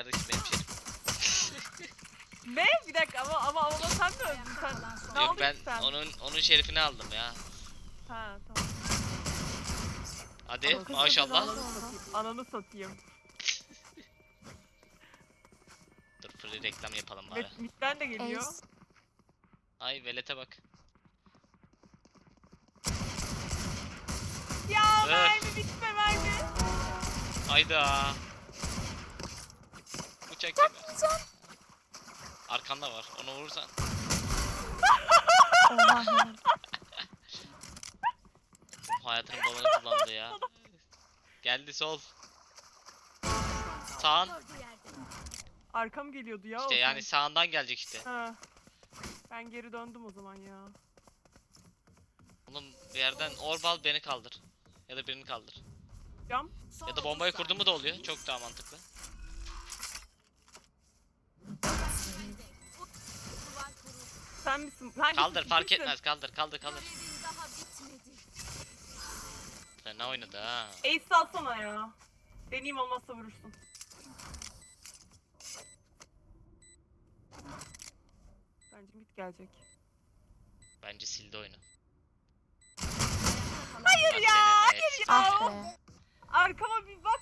yerdeki benim şerif. Ne? Bir dakika ama ama ama sen mi öldün sen? Ne Yok ben ki sen? onun onun şerifini aldım ya. Ha tamam. Hadi maşallah. Ananı satayım. Dur free reklam yapalım bari. Met Mid'den de geliyor. Ace. Ay velete bak. Ya Öf. mermi bitme mermi. Ayda. Bıçak yeme. Arkanda var. Onu vurursan. Oha. Hayatının balonu kullandı ya. Geldi sol. Sağın. Arkam geliyordu ya. İşte o yani sağından gelecek işte. Ha. Ben geri döndüm o zaman ya. Oğlum bir yerden orbal beni kaldır. Ya da birini kaldır. Cam. Ya da bombayı kurdun mu da oluyor. Çok daha mantıklı. Sen misin? Hangisi? Kaldır fark Kimsin? etmez. Kaldır kaldır kaldır. Fena oynadı ha. Ace salsana ya. Deneyim olmazsa vurursun. Bence mid gelecek. Bence sildi oyunu. Hayır ya, hayır ya. Ah be. Arkama bir bak